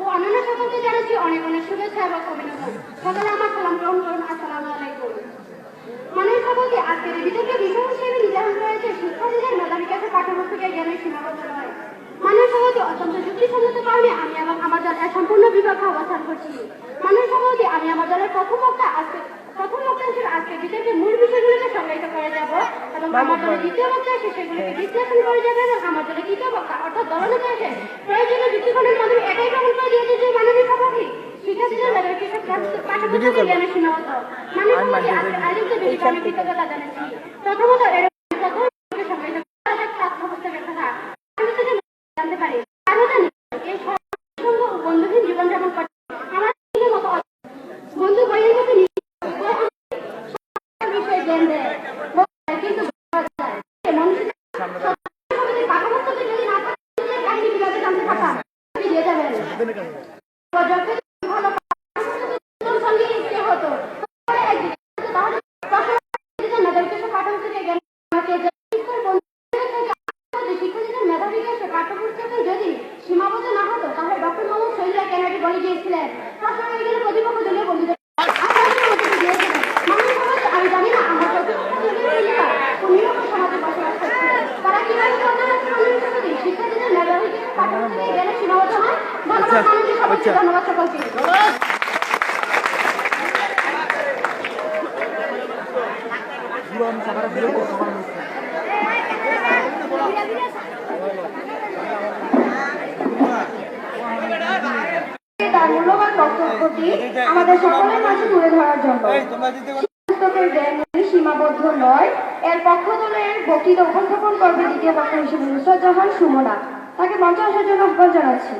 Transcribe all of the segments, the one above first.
ও অন্যান্য সকলকে জানাচ্ছি অনেক অনেক শুভেচ্ছা এবং আমার সালাম গ্রহণ করুন, আসসালামু আলাইকুম। নির্ধারণ করেছে শিক্ষার্থীদের মেধাবী কাছে পাঠ্যপুস্তকের জ্ঞানের সীমাবদ্ধ নয়। মানুষ সমাজে অত্যন্ত যুক্তিসঙ্গত কারণে আমি এবং আমার দল এর সম্পূর্ণ বিভাগে অবস্থান করছি। মানুষ সমাজে আমি আমার দলের প্রথম আজকে প্রথম অক্ষাংশের আজকে বিতর্কের মূল বিষয়গুলোকে সংজ্ঞায়িত করে যাব এবং আমার দ্বিতীয় বক্তা এসে সেগুলিকে বিশ্লেষণ করে যাবে এবং আমার দলের তৃতীয় বক্তা অর্থাৎ দলনেতা এসে প্রয়োজনীয় যুক্তিকরণের মাধ্যমে এটাই প্রমাণ করে দিয়েছে যে মানবিক সভাপতি শিক্ষার্থীদের মেধাবী কৃষক জ্ঞানের সীমাবদ্ধ। বিষয়ে আমি কৃতজ্ঞতা জানাচ্ছি। প্রথমত এর প্রথম সংজ্ঞায়িত করা যাক পাঠ্যপুস্তকের কথা আমি থেকে জানতে পারি আরও জানি এই সঙ্গ বন্ধুহীন জীবনযাপন করে আমার নিজের মতো অ- বন্ধু বইয়ের মতো নিজে- বই আমাকে বিষয়ে জ্ঞান দেয় বই কিন্তু বোঝা যায় যে মানুষের সমাজে পাঠ্যপুস্তকে যদি না থাকে নিজের কাহিনী কীভাবে জানতে পারতাম আপনি দিয়ে যাবেন তো যখন ভালো পাঠ্যপুস্তকের সঙ্গে ইচ্ছে হতো তাহলে একদিন তাহলে প্রশ্ন মেধাবী কিছু পাঠ্যপুস্তকে জ্ঞান আমাকে যে শিক্ষার বন্ধুদের থেকে যে শিক্ষার্থীদের মেধাবী কাছে পাঠ্যপুস্তকে যদি সীমাবদ্ধ না হতো তাহলে ডক্টর মোহাম্মদ শহীদুল্লাহ কেনাডি বলে গিয়েছিলেন প্রশ্ন বিজ্ঞানের প্রতিপক্ষ দলীয় বন্ধুদের আশাবাদী মধ্যে দিয়েছিলেন। মানুষ সমাজে আমি জানি না আমার প্রতিপক্ষ দলীয় বন্ধুরা কোন নিরক্ষর সমাজে বসবাস করছে। তারা কীভাবে সমাজে মানুষ সমাজে শিক্ষার্থীদের মেধাবী কাছে পাঠ্যপুস্তকে জ্ঞানের সীমাবদ্ধ হয় ধন্যবাদ মানুষের সবাইকে ধন্যবাদ সকলকে তার মূল্যবান বক্তব্যটি আমাদের সকলের মাঝে তুলে ধরার জন্য। সীমাবদ্ধ নয়। এর পক্ষ দলের বক্তৃতা উপস্থাপন করবে দ্বিতীয় বক্তা হিসেবে নুসরাত জাহান সুমনা। তাকে মঞ্চে আসার জন্য আহ্বান জানাচ্ছি।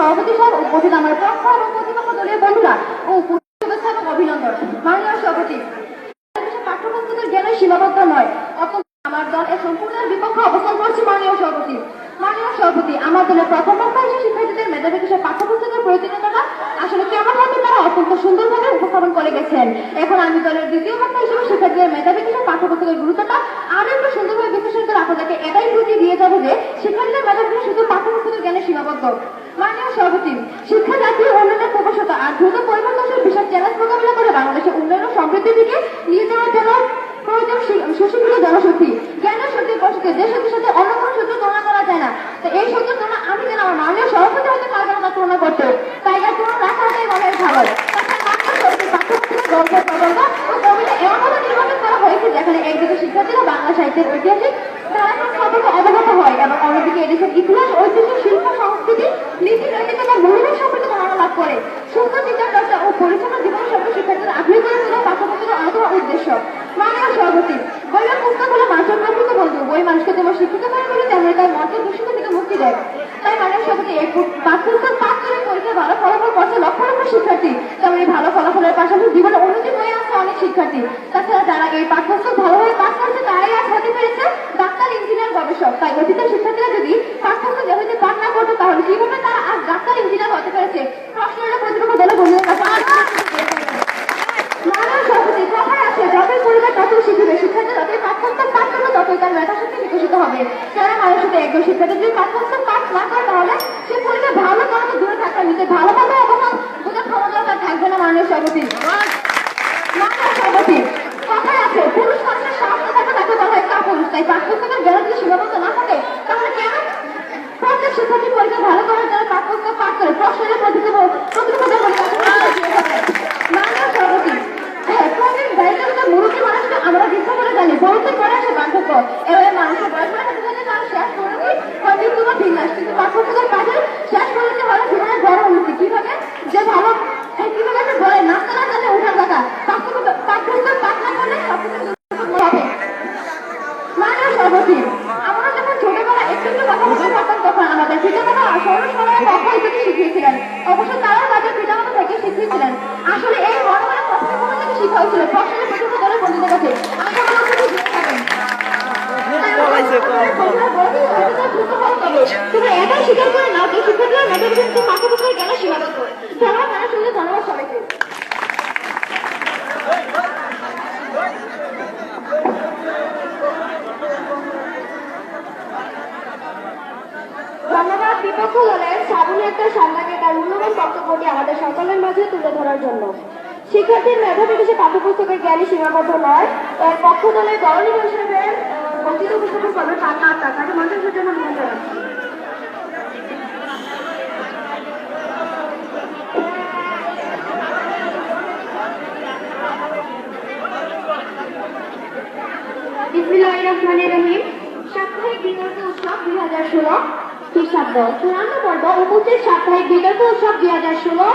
সভাপতি সহ উপস্থিত আমার পক্ষ এবং প্রতিপক্ষ দলীয় বন্ধুরা ও এবং অভিনন্দন। মাননীয় সভাপতি পাঠ্যপুস্তকের জ্ঞানের সীমাবদ্ধ নয় অত্যন্ত আমার দল এর সম্পূর্ণ বিপক্ষে অবস্থান করছে, মাননীয় সভাপতি। মাননীয় সভাপতি, আমার দলের প্রথম বক্তা হিসেবে শিক্ষার্থীদের মেধাবী বিষয়ে পাঠ্যপুস্তকের প্রয়োজনীয়তা আসলে কেমন হবে তারা অত্যন্ত সুন্দরভাবে উপস্থাপন করে গেছেন। এখন আমি দলের দ্বিতীয় বক্তা হিসেবে শিক্ষার্থীদের মেধাবী বিষয়ে পাঠ্যপুস্তকের গুরুত্বটা আরও একটু আপনাদেরকে এটাই বুঝিয়ে দিয়ে যাব যে শিক্ষার্থীদের মেধাবী বিষয় শুধু পাঠ্যপুস্তকের জ্ঞানে সীমাবদ্ধ। মাননীয় সভাপতি শিক্ষা জাতীয় উন্নয়নের প্রকাশতা আর দ্রুত পরিবর্তনশীল বিশাল চ্যালেঞ্জ মোকাবিলা করে বাংলাদেশের উন্নয়ন সমৃদ্ধির দিকে নিয়ে যাওয়ার জন্য অন্য কোনো তুলনা করা যায় না। তো এই আমি না তুলনা করতে। তাই হয় ভালো। করা হয়েছে যেখানে শিক্ষার্থীরা বাংলা সাহিত্যের ঐতিহাসিক অবগত হয় এবং অন্যদিকে এদেশের ইতিহাস, ঐতিহ্য, শিল্প, সংস্কৃতি, নীতি, নৈতিকতা মূল্যবোধ সম্পর্কে ধারণা লাভ করে। সুস্থ চিন্তা চর্চা ও পরিচালনা জীবন সম্পর্কে শিক্ষার্থীরা আগ্রহী করে তোলা পাঠ্যপুস্তকের অন্যতম উদ্দেশ্য। সভাপতি, বইয়ের পুস্তক হলো মানুষের প্রকৃত বন্ধু। বই মানুষকে যেমন শিক্ষিত করে বলে তার মনকে দূষিত থেকে মুক্তি দেয়। তাই মাননীয় সভাপতি এই পাঠ্যক্রম পাঠ করে ভালো ফলাফল করছে লক্ষ লক্ষ শিক্ষার্থী। তেমনি ভালো ফলাফলের পাশাপাশি জীবনে উন্নতি হয়ে আসছে অনেক শিক্ষার্থী। তাছাড়া যারা এই পাঠ্যক্রম ভালোভাবে পাঠ করছে তারাই আজ হতে পেরেছে ডাক্তার ইঞ্জিনিয়ার গবেষক তাই অতীতের শিক্ষার্থীরা যদি পাঠ্যক্রম যেভাবে পাঠ না করতো তাহলে কীভাবে তারা আজ ডাক্তার ইঞ্জিনিয়ার হতে পেরেছে প্রশ্নটা প্রতিপক্ষ দলে বন্ধুদের কাছে মানব সভাপতি কথায় আছে যতই পরিবার ততই শিখবে শিক্ষার্থী যতই পাঠ্যক্রম পাঠ করবে ততই তার মেধাশক্তি বিকশিত হবে যারা মানুষের সাথে একজন শিক্ষার্থী যদি পাঠ্যক্রম পাঠ না করে তাহলে সে পরিবার ভালো করাতে দূরে থাকবে নিজে ভালোভাবে অবদান বোঝার ক্ষমতা তার থাকবে না মাননীয় সভাপতি মাননীয় সভাপতি কথায় আছে পুরুষ মানুষের সাহস থাকে তাকে বলা হয় কাপুরুষ তাই পাঠ্যক্রমের জ্ঞান যদি সীমাবদ্ধ না থাকে তাহলে কেন প্রত্যেক শিক্ষার্থী পরীক্ষা ভালো করার জন্য পাঠ্যক্রম পাঠ করে প্রশ্নের প্রতিযোগ প্রতিযোগিতা মাননীয় সভাপতি হ্যাঁ, প্রবীণ দায়িত্বশীল মুরব্বী মানুষকে আমরা দীক্ষা করে জানি বহুদিন পরে আসে পার্থক্য এবারে মানুষের বয়স বাড়ার সাথে সাথে তারা শেষ করেছি কয়েকদিন তোমার ভিন্নাস কিন্তু পাঠ্যক্রমের কাজে শেষ করেছে হলো জীবনের বড় উন্নতি কীভাবে যে ভালো হ্যাঁ, কীভাবে একটা বলে নাচতে না জানলে ওঠার কথা পাঠ্যক্রম পাঠ্যক্রম পাঠ না করলে সবকিছু দুর্বল হবে মাননীয় সভাপতি আমরা যখন ছোটবেলা একটু একটু কথা বলতে পারতাম তখন আমাদের পিতামাতা সরল কথা ইত্যাদি শিখিয়েছিলেন। অবশ্য তারাও তাদের পিতামাতা থেকে শিখিয়েছিলেন। আসলে এই বড় বড় থেকে শিখা হয়েছিল। প্রশ্নের প্রতিটি দলের বন্ধুদের কাছে। আশা করি তোমরা এটাই স্বীকার করে নাও যে শিক্ষার্থীরা মেধাবী কিন্তু পাঠ্যপুস্তকের কেন সীমাবদ্ধ। বিপক্ষ দলের শ্রাবণী একটা সামনাকে তার মূল্যবান বক্তব্যটি আমাদের সকলের মাঝে তুলে ধরার জন্য। শিক্ষার্থীর মেধা বিকাশে পাঠ্যপুস্তকের জ্ঞানী সীমাবদ্ধ নয় এর পক্ষ দলের দলনী হিসেবে বক্তৃতা উপস্থাপন করবে পান্না আক্তার। তাকে জন্য নিয়ে রহিম। সাপ্তাহিক বিতর্ক উৎসব দুই হাজার ষোলো। খ্রিস্টাব্দ চূড়ান্ত পর্ব উপস্থিত সাপ্তাহিক বিতর্ক উৎসব দুই হাজার ষোলো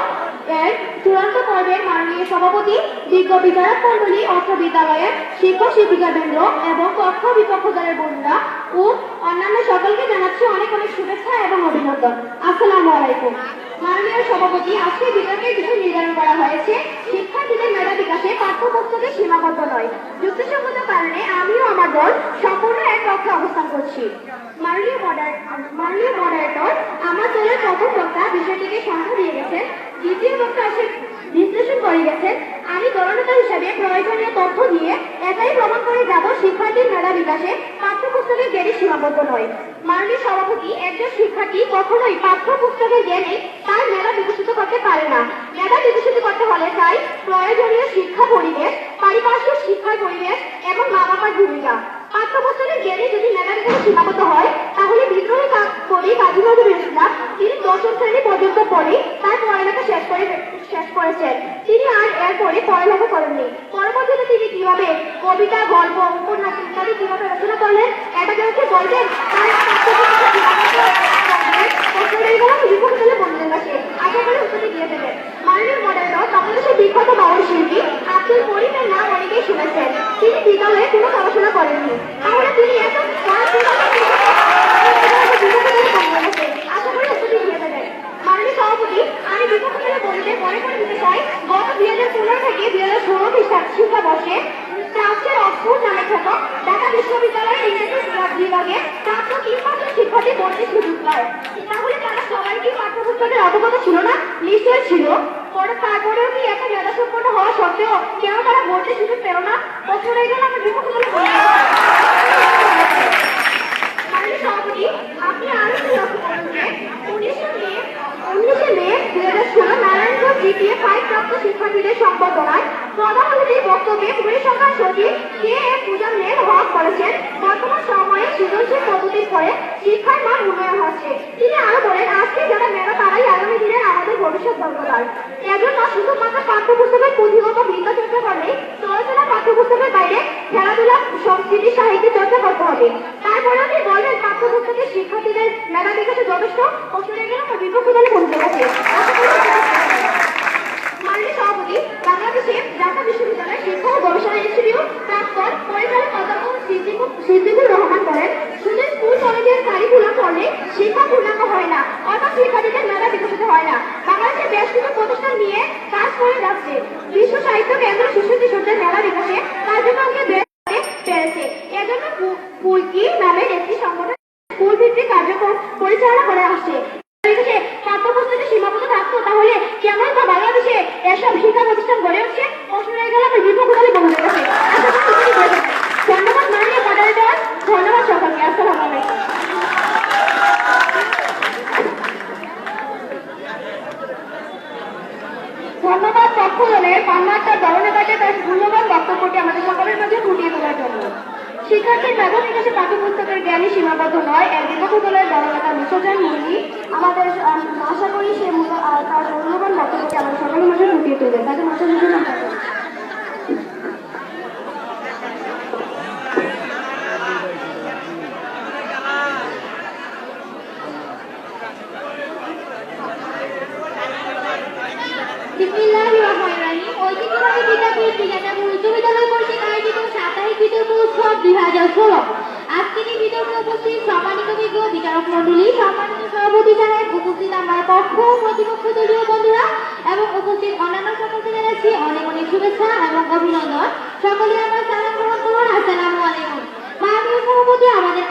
এর চূড়ান্ত পর্বের মাননীয় সভাপতি বিজ্ঞ বিধায়ক মন্ডলী অর্থ বিদ্যালয়ের শিক্ষক, শিক্ষিকা বৃন্দ এবং কক্ষ বিপক্ষ দলের বন্ধুরা ও অন্যান্য সকলকে জানাচ্ছি অনেক অনেক শুভেচ্ছা এবং অভিনন্দন। আসসালামু আলাইকুম। মাননীয় সভাপতি আজকে বিতর্কের বিষয় নির্ধারণ করা হয়েছে। শিক্ষার্থীদের মেধা বিকাশে পাঠ্যপুস্তকে সীমাবদ্ধ নয়। যুক্তিসঙ্গত কারণে আমিও আমার দল সম্পূর্ণ এক পক্ষে অবস্থান করছি। মাননীয় মাননীয় মডারেটর আমার দলের প্রথম বক্তা বিষয়টিকে সংখ্যা দিয়ে গেছেন, দ্বিতীয় বক্তা এসে বিশ্লেষণ করে গেছেন। আমি দলনেতা হিসাবে প্রয়োজনীয় তথ্য দিয়ে এটাই প্রমাণ করে যাব, শিক্ষার্থীর মেধা বিকাশে পাঠ্যপুস্তকের জ্ঞানে সীমাবদ্ধ নয়। মাননীয় সভাপতি, একজন শিক্ষার্থী কখনোই পাঠ্যপুস্তকের জ্ঞানে তার মেধা বিকশিত করতে পারে না। মেধা বিকশিত করতে হলে তাই প্রয়োজনীয় শিক্ষা পরিবেশ, পারিপার্শ্বিক শিক্ষার পরিবেশ এবং মা বাবার ভূমিকা। পাঠ্যপুস্তকের জ্ঞানে যদি মেধা বিকাশে সীমাবদ্ধ হয়, তাহলে বিদ্রোহী কবি কাজী নজরুল ইসলাম, তিনি দশম শ্রেণি পর্যন্ত পড়ে, তার পড়ালেখা শেষ করে করেছেন। তিনি আর এরপরে পড়ালেখা করেননি। পরবর্তীতে তিনি কীভাবে কবিতা, গল্প, উপন্যাস ইত্যাদি কীভাবে রচনা করলেন এটা বললেন সে আশা তিনি বিদ্যালয়ে কোনো পড়াশোনা করেননি তাহলে তিনি এত খারাপ আশা করি উত্তরটি দিয়ে দেবেন মাননীয় সভাপতি আমি বিপক্ষ দলে বলতে মনে করে দিতে চাই গত দুই হাজার পনেরো থেকে দুই হাজার ষোলো খ্রিস্টাব্দ শিক্ষাবর্ষে ট্রাস্টের অক্সফোর্ড নামে খ্যাত ঢাকা বিশ্ববিদ্যালয়ের ইংরেজি বিভাগ বিভাগে প্রাপ্ত তিন বছর শিক্ষার্থী ভর্তির সুযোগ পায় তাহলে তারা সবাই কি পাঠ্যপুস্তকের ছিল না? নিশ্চয় ছিল। পরে তারপরেও কি এত মেধা সম্পন্ন হওয়া সত্ত্বেও কেন তারা বলতে সুযোগ পেল না? প্রশ্ন রয়ে গেল, আমার উনিশে মে হাজার ষোলো নারায়ণগঞ্জ জিপিএ ফাইভ প্রাপ্ত শিক্ষার্থীদের সম্বর্ধনায় অতিথির বক্তব্যে পরিসংখ্যান কে এ পূজনের হক বলেছেন বর্তমান সময়ে সৃজনশীল পদ্ধতির ফলে শিক্ষার মান উন্নয়ন হচ্ছে। তিনি আরও বলেন, আজকে যারা মেধা তারাই আগামী দিনের আমাদের ভবিষ্যৎ দরকার এজন্য শুধুমাত্র পাঠ্যপুস্তকের পুঁথিগত বিদ্যা চর্চা করলেই চলে না পাঠ্যপুস্তকের বাইরে খেলাধুলা সংস্কৃতি সাহিত্য চর্চা করতে হবে। তারপরে আপনি বলবেন পাঠ্যপুস্তকের শিক্ষার্থীদের মেধা বিকাশে যথেষ্ট রেখে আমার বিপক্ষ দলে পৌঁছে গেছে মাননীয় সভাপতি সভাপতি বাংলাদেশের ঢাকা বিশ্ববিদ্যালয়ের শিক্ষা ও গবেষণা ইনস্টিটিউট প্রাক্তন পরিচালক অধ্যাপক সিদ্দিকুর সিদ্দিকুর রহমান বলেন শুধু স্কুল কলেজের কারিকুলাম পড়লে শিক্ষা পূর্ণাঙ্গ হয় না অর্থাৎ শিক্ষার্থীদের মেধা বিকশিত হয় না বাংলাদেশের বেশ কিছু প্রতিষ্ঠান নিয়ে কাজ করে যাচ্ছে। বিশ্ব সাহিত্য কেন্দ্র শিশু কিশোরদের মেলা দিবসে কার্যক্রমকে বেশ করে পেরেছে এজন্য ফু- ফুলকি নামের একটি সংগঠন স্কুল ভিত্তিক কার্যক্রম পরিচালনা করে আসছে বাংলাদেশে পাঠ্যপুস্তকে সীমাবদ্ধ থাকতো তাহলে কেমন বা বাংলাদেশে এসব শিক্ষা প্রতিষ্ঠান গড়ে উঠছে প্রশ্ন রয়ে গেল আমার বিপক্ষ দলে বন্ধুদের কাছে আশা করি উত্তরটি পেয়ে যাবেন। ধন্যবাদ মাননীয় মডারেটর ধন্যবাদ সকলকে আসসালামু আলাইকুম ধন্যবাদ পক্ষ দলের পান্নাটা দলনেতাকে তার মূল্যবান বক্তব্যটি আমাদের সকলের মাঝে ফুটিয়ে তোলার জন্য শিক্ষার্থীর মেধা বিকাশে পাঠ্যপুস্তকের সীমাবদ্ধ নয়, এক বিপক্ষ দলের দলনেতা মুসোজান মুরলি আমাদের আশা করি সে তার মূল্যবান বক্তব্যকে আমাদের সকলের মাঝে ফুটিয়ে তুলবেন। তাকে মাসের বিসমিল্লাহির রহমানির রহিম ঐতিহ্যবাহী বিদ্যাপীঠ বিজ্ঞান উচ্চ বিদ্যালয় কর্তৃক আয়োজিত সাপ্তাহিক বিতর্ক উৎসব দুই হাজার ষোলো আজকের এই বিতর্কে উপস্থিত সম্মানিত বিজ্ঞ বিচারক মন্ডলী সম্মানিত সভাপতি সাহেব উপস্থিত আমার পক্ষ ও প্রতিপক্ষ দলীয় বন্ধুরা এবং উপস্থিত অন্যান্য সকলকে জানাচ্ছি অনেক অনেক শুভেচ্ছা এবং অভিনন্দন সকলে আমার সালাম গ্রহণ করুন আসসালামু আলাইকুম মাননীয় সভাপতি আমাদের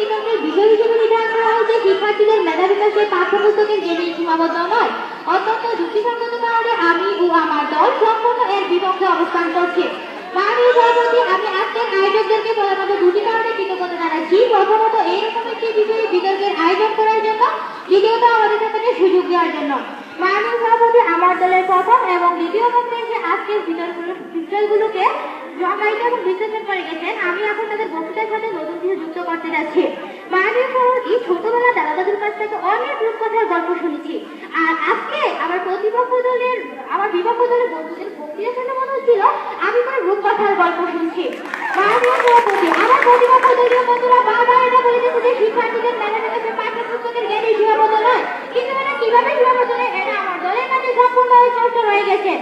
এই বিষয় হিসেবে নির্ধারণ করা হয়েছে। শিক্ষার্থীদের মেধা বিকাশে পাঠ্যপুস্তকের জেনে সীমাবদ্ধ নয়, অত্যন্ত যুক্তিসঙ্গত কারণে আমি ও আমার দল সম্পূর্ণ এর বিপক্ষে অবস্থান করছে। আয়োজন করার জন্য, দ্বিতীয়ত, আমাদের সুযোগ দেওয়ার জন্য। মাননীয় সভাপতি, আমার দলের প্রথম এবং দ্বিতীয় কংগ্রেসে আজকের বিষয়গুলোকে জমাইতে এবং করে গেছেন, আমি এখন তাদের বক্তৃতার সাথে করতে যাচ্ছি। মাননীয় সভাপতি ছোটবেলা দাদা দাদুর কাছ থেকে অনেক রূপকথার গল্প শুনেছি। আর আজকে আমার প্রতিপক্ষ দলের, আমার বিপক্ষ দলের বন্ধুদের বক্তৃতা শুনে মনে হচ্ছিল, আমি কোনো রূপকথার গল্প শুনছি। আমার প্রতিপক্ষ দলীয় বন্ধুরা বারবার এটা বলে দিচ্ছে যে শিক্ষার্থীদের বিকাশে পাঠ্যপুস্তকের জ্ঞানে সীমাবদ্ধ নয়। কিন্তু এটা কীভাবে সীমাবদ্ধ নয় এটা আমার দলের কাছে সম্পূর্ণ স্পষ্ট রয়ে গেছে।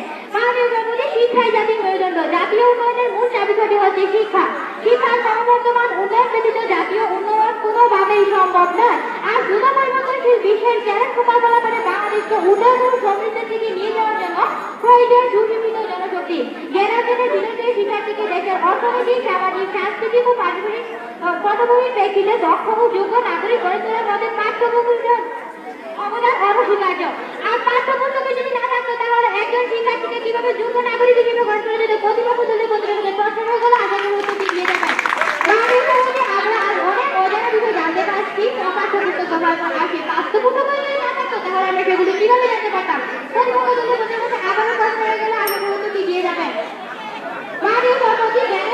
শিক্ষাই জাতির মেরুদণ্ড। জাতীয় উন্নয়নের মূল চাবিকাঠি হচ্ছে শিক্ষা। শিক্ষার ক্রমবর্ধমান উন্নয়ন ব্যতীত জাতীয় উন্নয়ন কোনোভাবেই সম্ভব নয়। আর দ্রুত পরিবর্তনশীল বিশ্বের চ্যালেঞ্জ মোকাবেলা করে বাংলাদেশকে উন্নয়ন ও সমৃদ্ধের দিকে নিয়ে যাওয়ার জন্য প্রয়োজন সুশিক্ষিত জনশক্তি। জ্ঞানার্জনের বিরুদ্ধে শিক্ষার্থীকে দেশের অর্থনৈতিক সামাজিক, সাংস্কৃতিক ও পারিবারিক পটভূমির প্রেক্ষিতে দক্ষ ও যোগ্য নাগরিক গড়ে তোলার মধ্যে পাঠ্যপুস্তক অবদান অনস্বীকার্য আর পাঠ্যপুস্তকে যদি না থাকতো তাহলে একজন শিক্ষার্থীকে কীভাবে যোগ্য নাগরিক হিসেবে গড়ে তোলা যেত প্রতিপক্ষ দলের বন্ধুদের প্রশ্ন হয়ে গেল আশা করি উত্তর দিয়ে দেবেন আমরা আজ অনেক অজানা বিষয় জানতে পারছি পাঠ্যপুস্তক ব্যবহার করা আসে পাঠ্যপুস্তক যদি কীভাবে জানতে পারতাম? দলের বন্ধুদের আবারও প্রশ্ন হয়ে গেল আশা করি দিয়ে দেবেন মাননীয় সভাপতি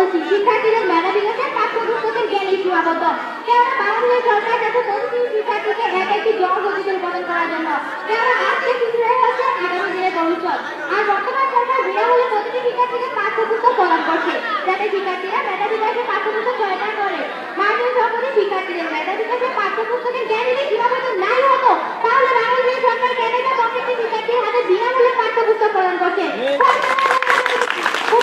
বলছি, শিক্ষার্থীদের মেধা বিকাশে পাঠ্যপুস্তকের জ্ঞানই সীমাবদ্ধ কেননা বাংলাদেশ সরকার কাছে প্রতিটি শিক্ষার্থীকে এক একটি জনগতিতে উৎপাদন করার জন্য, কেননা আজকে শিশুরাই হচ্ছে আগামী দিনের ভবিষ্যৎ। আর বর্তমান সরকার বিনামূল্যে প্রতিটি শিক্ষার্থীকে পাঠ্যপুস্তক প্রদান করছে, যাতে শিক্ষার্থীরা মেধা বিকাশে পাঠ্যপুস্তক সহায়তা করে। মাননীয় সভাপতি, শিক্ষার্থীদের মেধা বিকাশে পাঠ্যপুস্তকের জ্ঞান যদি সীমাবদ্ধ নাই হতো, তাহলে বাংলাদেশ সরকার কেন এটা প্রত্যেকটি শিক্ষার্থীর হাতে বিনামূল্যে পাঠ্যপুস্তক প্রদান করছে?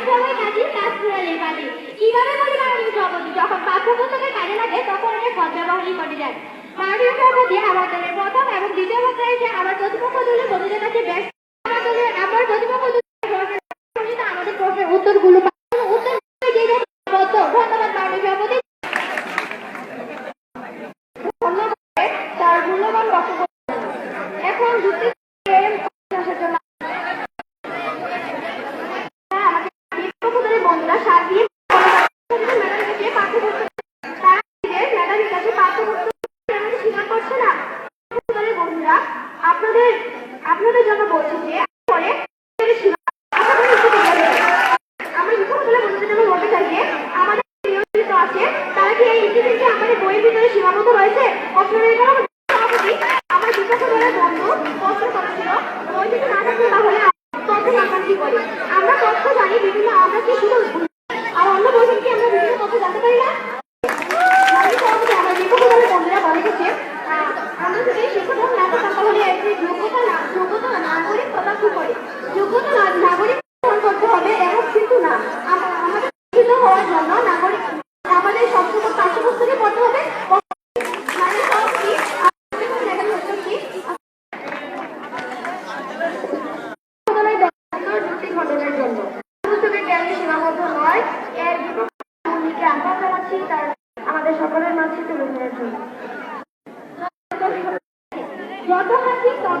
কাজের সময় কাজে ফুরালে কাজে কীভাবে বলি মানবিক সভাপতি যখন পাঠ্যপুস্তকের কাজে লাগে, তখন অনেক সদ্ব্যবহারই করে যায় মানবিক সভাপতি, আমার দলের প্রথম এবং দ্বিতীয় বক্তায় এসে আমার প্রতিপক্ষ দলের বন্ধুদের কাছে ব্যস্ত। আমার দলের আমার প্রতিপক্ষ আমরা যেন বলছি যে think